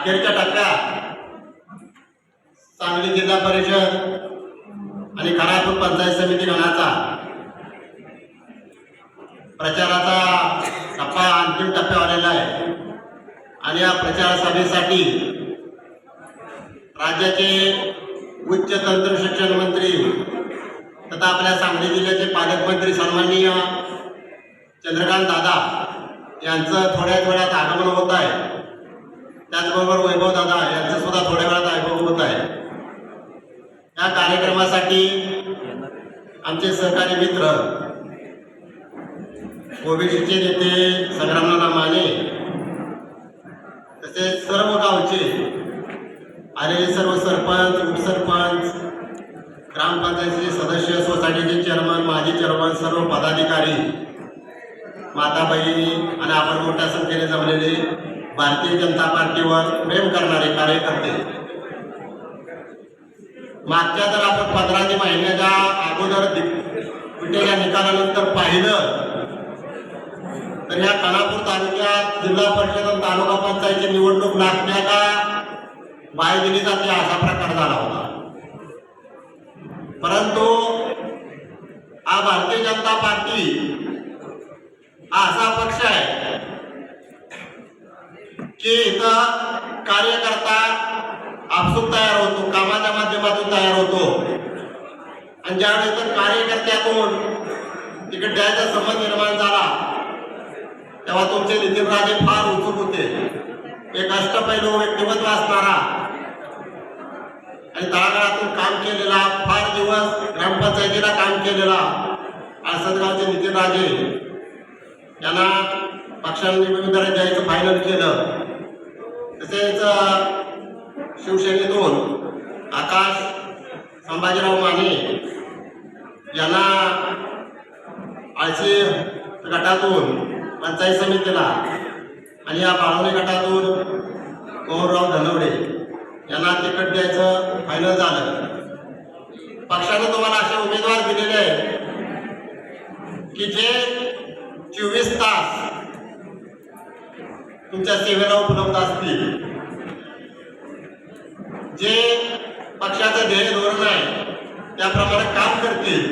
अखेरच्या टप्प्यात सांगली जिल्हा परिषद आणि खानापूर पंचायत समिती गणाचा प्रचाराचा टप्पा अंतिम टप्प्यावर आलेला आहे. आणि या प्रचार सभेसाठी राज्याचे उच्च तंत्र शिक्षण मंत्री तथा आपल्या सांगली जिल्ह्याचे पालकमंत्री सन्माननीय चंद्रकांत दादा यांचं थोड्याच वेळात आगमन होत आहे. त्याचबरोबर वैभव दादा यांचं सुद्धा थोड्या वेळात आगमन होत आहे. या कार्यक्रमासाठी आमचे सहकारी मित्र ओबीसीचे नेते संग्रामनाना माने तसेच सर्व गावचे आणि सर्व सरपंच उपसरपंच ग्रामपंचायतीचे सदस्य सोसायटीचे चेअरमन माजी चेअरमन सर्व पदाधिकारी माता बहिणी आणि आपण मोठ्या संख्येने जमलेले भारतीय जनता पार्टीवर प्रेम करणारे कार्यकर्ते. मागच्या जर आपण पंधरा ते महिन्याच्या अगोदर पिटेच्या निकालानंतर पाहिलं तर या खानापूर तालुक्यात जिल्हा परिषद आणि तालुका पंचायतची निवडणूक लागल्या बाय दिली जाते असा प्रकार झाला होता. परंतु हा भारतीय जनता पार्टी हा असा पक्ष आहे की इथं कार्यकर्ता आपसूक तयार होतो कामाच्या माध्यमातून तयार होतो. आणि ज्यावेळेस तर कार्यकर्त्यातून तिकडे द्यायचा संबंध निर्माण झाला तेव्हा तुमचे नितीन राजे फार उत्सुक होते. एक अष्टपैलू व्यक्तिमत्व असणारा. आणि तळागाळातून काम केलेला फार दिवस ग्रामपंचायतीला काम केलेला आसदगावचे नितीन राजे यांना पक्षाने उमेदवारी द्यायचं फायनल केलं. तसेच शिवसेनेतून आकाश संभाजीराव माने यांना आळशी गटातून पंचायत समितीला आणि या बाळवणी गटातून मोहनराव धनवडे यांना तिकट द्यायचं फायनल झालं. पक्षाने तुम्हाला असे उमेदवार दिलेले आहेत की जे चोवीस तास तुमच्या सेवेला उपलब्ध असतील. जे पक्षाचं ध्येय धोरण आहे त्याप्रमाणे काम करतील.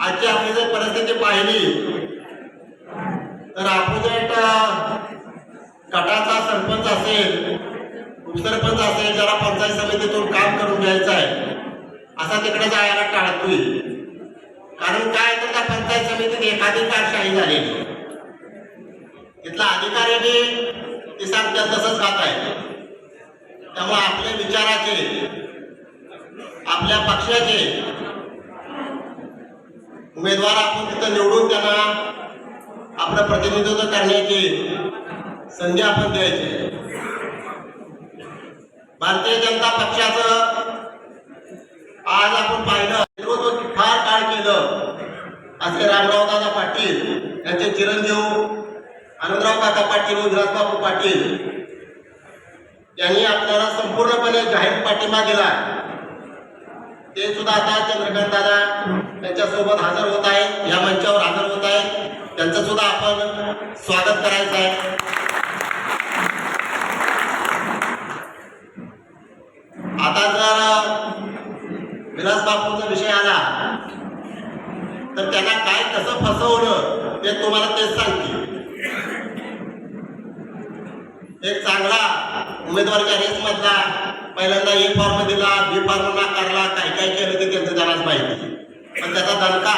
आजची आपली जर परिस्थिती पाहिली तर अपोजिट गटाचा सरपंच असेल उपसरपंच असेल ज्याला पंचायत समितीतून काम करून घ्यायचं आहे असा तिकडे जायला टाळतोय. कारण काय? तर त्या पंचायत समितीत एखादी कारशाही झालेली तिथला अधिकाऱ्याने ते सांगतात तसंच खात आहे. त्यामुळे आपल्या विचाराचे आपल्या पक्षाचे उमेदवार आपण तिथं निवडून त्यांना आपलं प्रतिनिधित्व करण्याची संधी आपण द्यायची. भारतीय जनता पक्षाचं आज आपण पाहिलं नेतृत्व फार काळ केलं असे रामराव दादा पाटील यांचे चिरंजीव आनंदराव काका पाटील व विलासबाबू पाटील यांनी आपल्याला संपूर्णपणे जाहीर पाठिंबा दिला ते सुद्धा आता चंद्रकांत दादा त्यांच्यासोबत हजर होत आहेत या मंचावर हजर होत आहेत. त्यांचं सुद्धा आपण स्वागत करायचं आहे. आता जर विलास विषय आला तर त्यांना काय कसं फसवलं ते तुम्हाला तेच सांगतील. एक चांगला उमेदवारच्या रेस मधला? पहिल्यांदा ए फॉर्म दिला बी फॉर्म नाकारला काय काय केलं ते त्यांचं त्यालाच माहिती. पण त्याचा दणका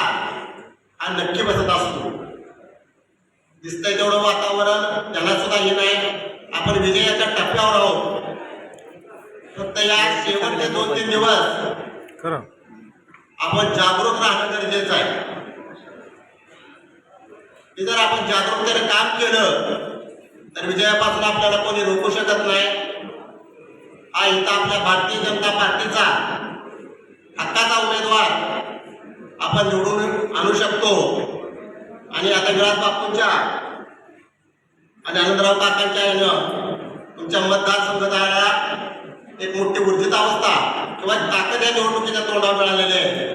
हा नक्की बसत असतो. दिसतंय तेवढं वातावरण त्यांना सुद्धा हे नाही. आपण विजयाच्या टप्प्यावर आहोत. फक्त या शेवटचे दोन तीन दिवस खरं. आपण जागरूक राहणं गरजेचं आहे. जर आपण जागरूकतेने काम केलं तर विजयापासून आपल्याला कोणी रोखू शकत नाही. हा इथं आपल्या भारतीय जनता पार्टीचा हक्काचा उमेदवार आपण निवडून आणू शकतो. आणि आता विराज बापूंच्या आणि आनंदराव काकांच्या यानं तुमच्या मतदारसंघाला एक मोठी ऊर्जित अवस्था किंवा ताकद या निवडणुकीच्या तोंडावर मिळालेली आहे.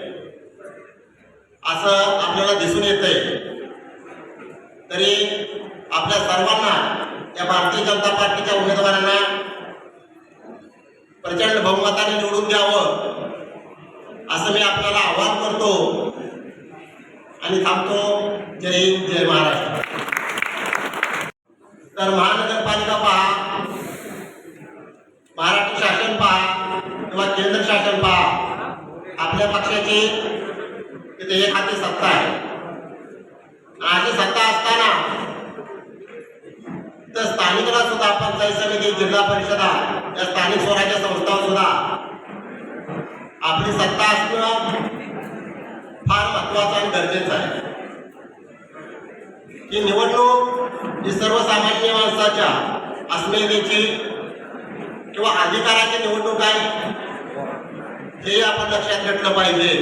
असं आपल्याला दिसून येतंय. तरी आपल्या सर्वांना या भारतीय जनता पार्टीच्या उमेदवारांना प्रचंड बहुमताने निवडून द्यावं असं मी आपल्याला आवाहन करतो आणि थांबतो. जय हिंद जय महाराष्ट्र. तर महानगरपालिका पहा महाराष्ट्र शासन पहा किंवा केंद्र शासन पहा आपल्या पक्षाची तिथे एक हाती सत्ता आहे. अशी सत्ता असताना तर स्थानिकला सुद्धा पंचायत समिती जिल्हा परिषदा या स्थानिक स्वराज्य संस्था सुद्धा आपली सत्ता असणं फार महत्वाचं आणि गरजेचं आहे. ही निवडणूक ही सर्वसामान्य माणसाच्या अस्मितेची किंवा अधिकाराची निवडणूक आहे हे आपण लक्षात घेतलं पाहिजे.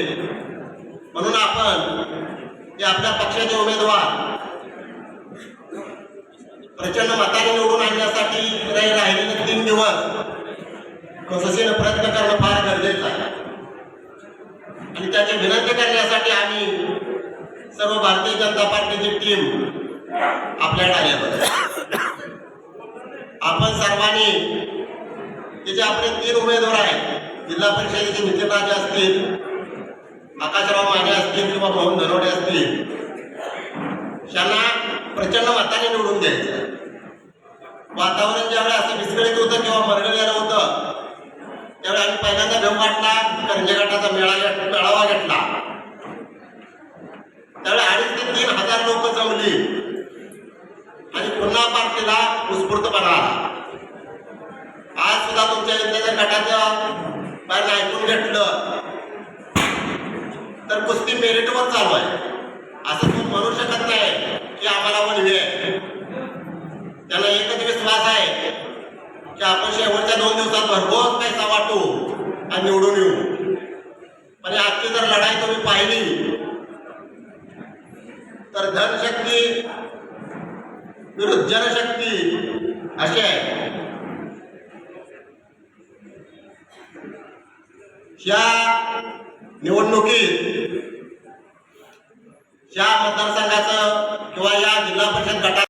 म्हणून आपण हे आपल्या पक्षाचे उमेदवार प्रचंड मताने निवडून आणण्यासाठी राही- राहिलेले तीन दिवस कसोशीने प्रयत्न करणं फार गरजेचं आहे. आणि त्याची विनंती करण्यासाठी आम्ही सर्व भारतीय जनता पार्टीची टीम आपल्याकडे आल्याबद्दल आपण सर्वांनी तिचे आपले तीन उमेदवार आहेत. जिल्हा परिषदेचे नितीन राजे असतील आकाशराव माने असतील किंवा मोहन धनोडे असतील त्यांना प्रचंड मताने निवडून द्यायचं वातावरण ज्यावेळेस असं विस्कळीत होतं किंवा मरगळलेलं होतं त्यावेळी आम्ही पहिल्यांदा गम वाटला करंजे गटाचा मेळा मेळावा घेतला. त्यावेळी अडीच ते तीन हजार लोक जमली. आणि पुन्हा पार्टीला उत्स्फूर्तपणा. आला आज सुद्धा तुमच्या इथल्या गटाच्या बाहेर ऐकून घेतलं तर कुस्ती मेरिटवर चालू आहे. असं तुम्ही म्हणू शकत नाही की आम्हाला वनवे आहे. त्यांना एकच विश्वास आहे की आपण शेवटच्या दोन दिवसात भरघोस पैसा वाटू आणि निवडून येऊ. पण आजची जर लढाई तुम्ही पाहिली तर धनशक्ती विरुद्ध जनशक्ती अशी आहे. या निवडणुकीत या मतदारसंघाचं किंवा या जिल्हा परिषद गटा